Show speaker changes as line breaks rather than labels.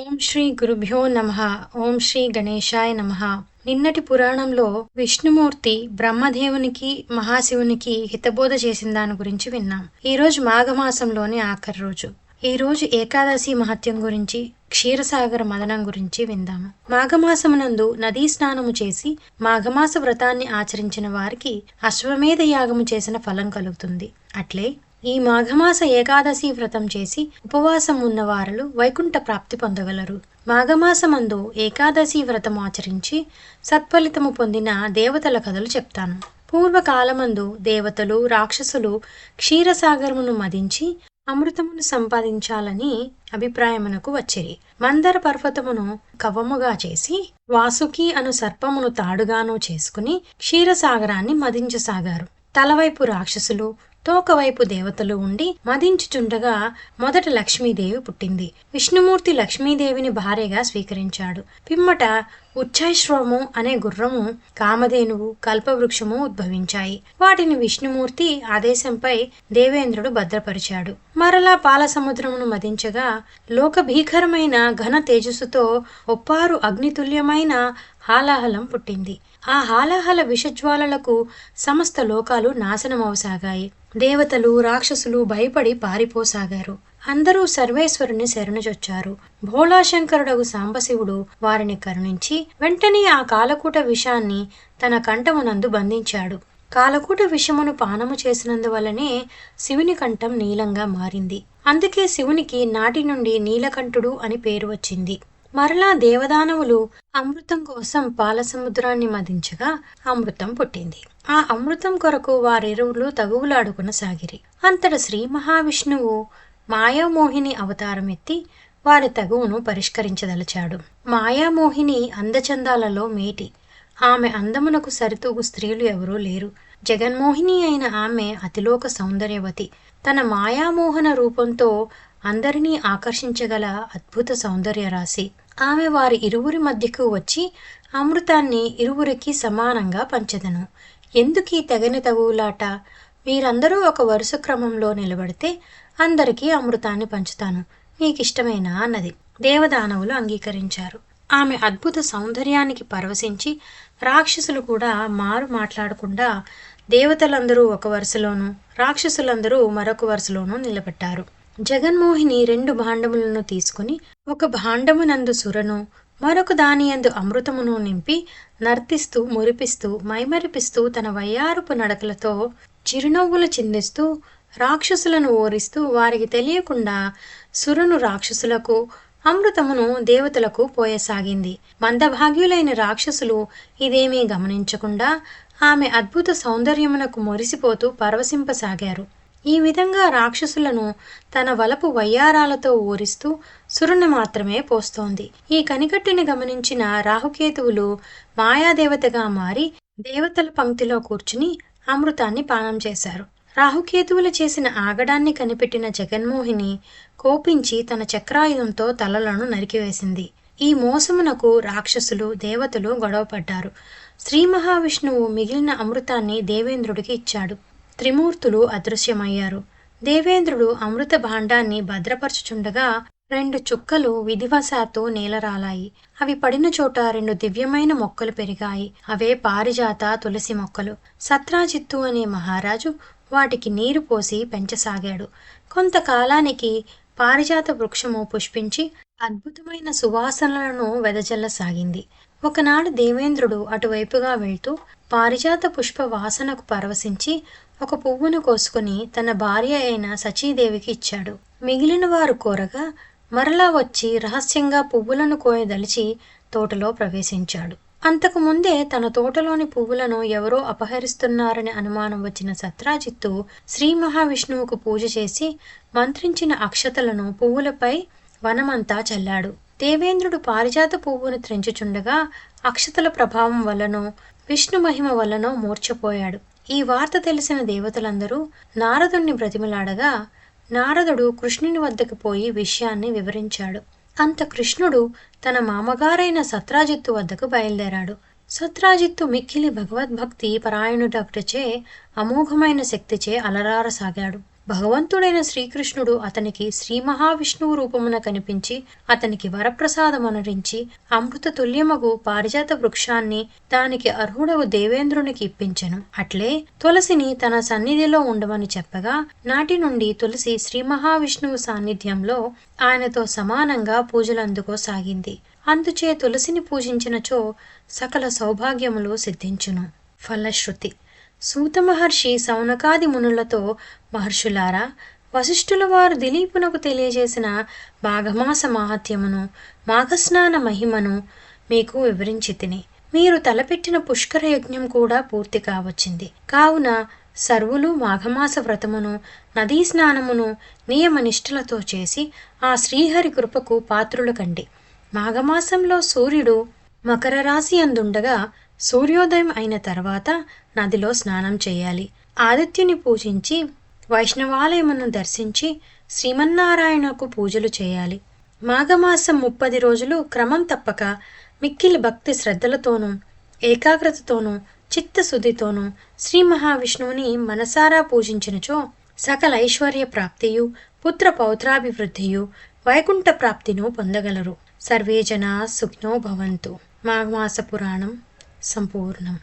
ఓం శ్రీ గురుభ్యో నమ ఓం శ్రీ గణేశాయ నమ. నిన్నటి పురాణంలో విష్ణుమూర్తి బ్రహ్మదేవునికి మహాశివునికి హితబోధ చేసిన దాని గురించి విన్నాం. ఈరోజు మాఘమాసంలోని ఆఖరి రోజు. ఈ రోజు ఏకాదశి మహత్యం గురించి క్షీరసాగర మదనం గురించి విందాము మాఘమాసమునందు నదీ స్నానము చేసి మాఘమాస వ్రతాన్ని ఆచరించిన వారికి అశ్వమేధ యాగము చేసిన ఫలం కలుగుతుంది. అట్లే ఈ మాఘమాస ఏకాదశి వ్రతం చేసి ఉపవాసం ఉన్నవారలు వైకుంఠ ప్రాప్తి పొందగలరు. మాఘమాసమందు ఏకాదశి వ్రతం ఆచరించి సత్ఫలితము పొందిన దేవతల కథలు చెప్తాను. పూర్వకాలమందు దేవతలు రాక్షసులు క్షీరసాగరమును మదించి అమృతమును సంపాదించాలని అభిప్రాయమునకు వచ్చిరి. మందర పర్వతమును కవముగా చేసి వాసుకి అను సర్పమును తాడుగాను చేసుకుని క్షీరసాగరాన్ని మదించసాగారు. తలవైపు రాక్షసులు తోకవైపు దేవతలు ఉండి మదించుచుండగా మొదట లక్ష్మీదేవి పుట్టింది. విష్ణుమూర్తి లక్ష్మీదేవిని భార్యగా స్వీకరించాడు. పిమ్మట ఉచ్ఛైశ్వము అనే గుర్రము కామధేనువు కల్పవృక్షము ఉద్భవించాయి. వాటిని విష్ణుమూర్తి ఆదేశంపై దేవేంద్రుడు భద్రపరిచాడు. మరలా పాలసముద్రమును మదించగా లోక భీకరమైన ఘన తేజస్సుతో ఒప్పారు అగ్నితుల్యమైన హాలాహలం పుట్టింది. ఆ హాలాహల విషజ్వాలలకు సమస్త లోకాలు నాశనమవసాగాయి. దేవతలు రాక్షసులు భయపడి పారిపోసాగారు. అందరూ సర్వేశ్వరుని శరణుజొచ్చారు. భోళాశంకరుడగు సాంబశివుడు వారిని కరుణించి వెంటనే ఆ కాలకూట విషాన్ని తన కంఠమునందు బంధించాడు. కాలకూట విషమును పానము చేసినందువల్లనే శివుని కంఠం నీలంగా మారింది. అందుకే శివునికి నాటి నుండి నీలకంఠుడు అని పేరు వచ్చింది. మరలా దేవదానవులు అమృతం కోసం పాల సముద్రాన్ని మదించగా అమృతం పుట్టింది. ఆ అమృతం కొరకు వారిరువులు తగువులాడుకున సాగిరి. అంతట శ్రీ మహావిష్ణువు మాయామోహిని అవతారం ఎత్తి వారి తగువును పరిష్కరించదలిచాడు. మాయామోహిని అందచందాలలో మేటి. ఆమె అందమునకు సరితూగు స్త్రీలు ఎవరూ లేరు. జగన్మోహిని అయిన ఆమె అతిలోక సౌందర్యవతి. తన మాయామోహన రూపంతో అందరినీ ఆకర్షించగల అద్భుత సౌందర్య రాశి ఆమె వారి ఇరువురి మధ్యకు వచ్చి అమృతాన్ని ఇరువురికి సమానంగా పంచదను. ఎందుకీ తెగని తగువులాట? మీరందరూ ఒక వరుస క్రమంలో నిలబడితే అందరికీ అమృతాన్ని పంచుతాను. మీకిష్టమేనా? అన్నది దేవదానవులు అంగీకరించారు. ఆమె అద్భుత సౌందర్యానికి పరవశించి రాక్షసులు కూడా మారు మాట్లాడకుండా దేవతలందరూ ఒక వరుసలోనూ రాక్షసులందరూ మరొక వరుసలోనూ నిలబెట్టారు జగన్మోహిని రెండు భాండములను తీసుకుని ఒక భాండమునందు సురను మరొక దానియందు అమృతమును నింపి నర్తిస్తూ మురిపిస్తూ మైమరిపిస్తూ తన వయ్యారుపు నడకలతో చిరునవ్వులు చిందిస్తూ రాక్షసులను ఓరిస్తూ వారికి తెలియకుండా సురను రాక్షసులకు అమృతమును దేవతలకు పోయసాగింది. మందభాగ్యులైన రాక్షసులు ఇదేమీ గమనించకుండా ఆమె అద్భుత సౌందర్యమునకు మురిసిపోతూ పరవశింపసాగారు. ఈ విధంగా రాక్షసులను తన వలపు వయ్యారాలతో ఊరిస్తూ సురుని మాత్రమే పోస్తోంది. ఈ కనికట్టుని గమనించిన రాహుకేతువులు మాయాదేవతగా మారి దేవతల పంక్తిలో కూర్చుని అమృతాన్ని పానం చేశారు. రాహుకేతువులు చేసిన ఆగడాన్ని కనిపెట్టిన జగన్మోహిని కోపించి తన చక్రాయుధంతో తలలను నరికివేసింది. ఈ మోసమునకు రాక్షసులు దేవతలు గొడవపడ్డారు. శ్రీ మహావిష్ణువు మిగిలిన అమృతాన్ని దేవేంద్రుడికి ఇచ్చాడు. త్రిమూర్తులు అదృశ్యమయ్యారు. దేవేంద్రుడు అమృత భాండాన్ని భద్రపరచుచుండగా రెండు చుక్కలు విధివశాత్తు నేలరాలాయి. అవి పడిన చోట రెండు దివ్యమైన మొక్కలు పెరిగాయి. అవే పారిజాత తులసి మొక్కలు. సత్రాజిత్తు అనే మహారాజు వాటికి నీరు పోసి పెంచసాగాడు. కొంతకాలానికి పారిజాత వృక్షము పుష్పించి అద్భుతమైన సువాసనలను వెదజల్లసాగింది. ఒకనాడు దేవేంద్రుడు అటువైపుగా వెళ్తూ పారిజాత పుష్ప వాసనకు పరవశించి ఒక పువ్వును కోసుకుని తన భార్య అయిన సచీదేవికి ఇచ్చాడు. మిగిలిన వారు కోరగా మరలా వచ్చి రహస్యంగా పువ్వులను కోయదలిచి తోటలో ప్రవేశించాడు. అంతకు ముందే తన తోటలోని పువ్వులను ఎవరో అపహరిస్తున్నారని అనుమానం వచ్చిన సత్రాజిత్తు శ్రీ మహావిష్ణువుకు పూజ చేసి మంత్రించిన అక్షతలను పువ్వులపై వనమంతా చల్లాడు. దేవేంద్రుడు పారిజాత పువ్వును త్రెంచుచుండగా అక్షతల ప్రభావం వలనో విష్ణు మహిమ వల్లనో మూర్ఛపోయాడు. ఈ వార్త తెలిసిన దేవతలందరూ నారదుణ్ణి బ్రతిమలాడగా నారదుడు కృష్ణుని వద్దకు పోయి విషయాన్ని వివరించాడు. అంత కృష్ణుడు తన మామగారైన సత్రాజిత్తు వద్దకు బయలుదేరాడు. సత్రాజిత్తు మిక్కిలి భగవద్భక్తి పరాయణుడొకటిచే అమోఘమైన శక్తిచే అలరారసాగాడు. భగవంతుడైన శ్రీకృష్ణుడు అతనికి శ్రీ మహావిష్ణువు రూపమున కనిపించి అతనికి వరప్రసాదమనరించి అమృత తుల్యమగు పారిజాత వృక్షాన్ని దానికి అర్హుడవు దేవేంద్రునికి ఇప్పించెను. అట్లే తులసిని తన సన్నిధిలో ఉండమని చెప్పగా నాటి నుండి తులసి శ్రీ మహావిష్ణువు సాన్నిధ్యంలో ఆయనతో సమానంగా పూజలందుకోసాగింది అందుచే తులసిని పూజించినచో సకల సౌభాగ్యములు సిద్ధించును. ఫలశ్రుతి సూత మహర్షి సౌనకాది మునులతో మహర్షులారా వశిష్ఠుల వారు దిలీపునకు తెలియజేసిన మాఘమాస మహత్యమును మాఘస్నాన మహిమను మీకు వివరించి తిని మీరు తలపెట్టిన పుష్కర యజ్ఞం కూడా పూర్తి కావచ్చింది. కావున సర్వులు మాఘమాస వ్రతమును నదీ స్నానమును నియమనిష్టలతో చేసి ఆ శ్రీహరి కృపకు పాత్రులు కండి. మాఘమాసంలో సూర్యుడు మకర రాశి అందుండగా సూర్యోదయం అయిన తర్వాత నదిలో స్నానం చేయాలి. ఆదిత్యుని పూజించి వైష్ణవాలయమును దర్శించి శ్రీమన్నారాయణకు పూజలు చేయాలి. మాఘమాసం ముప్పది రోజులు క్రమం తప్పక మిక్కిలి భక్తి శ్రద్ధలతోనూ ఏకాగ్రతతోనూ చిత్తశుద్ధితోనూ శ్రీ మహావిష్ణువుని మనసారా పూజించినచో సకల ఐశ్వర్య ప్రాప్తియు పుత్ర పౌత్రాభివృద్ధియు వైకుంఠ ప్రాప్తిను పొందగలరు. సర్వే జనా సుఖ్నో భవంతు. మాఘమాస పురాణం సంపూర్ణం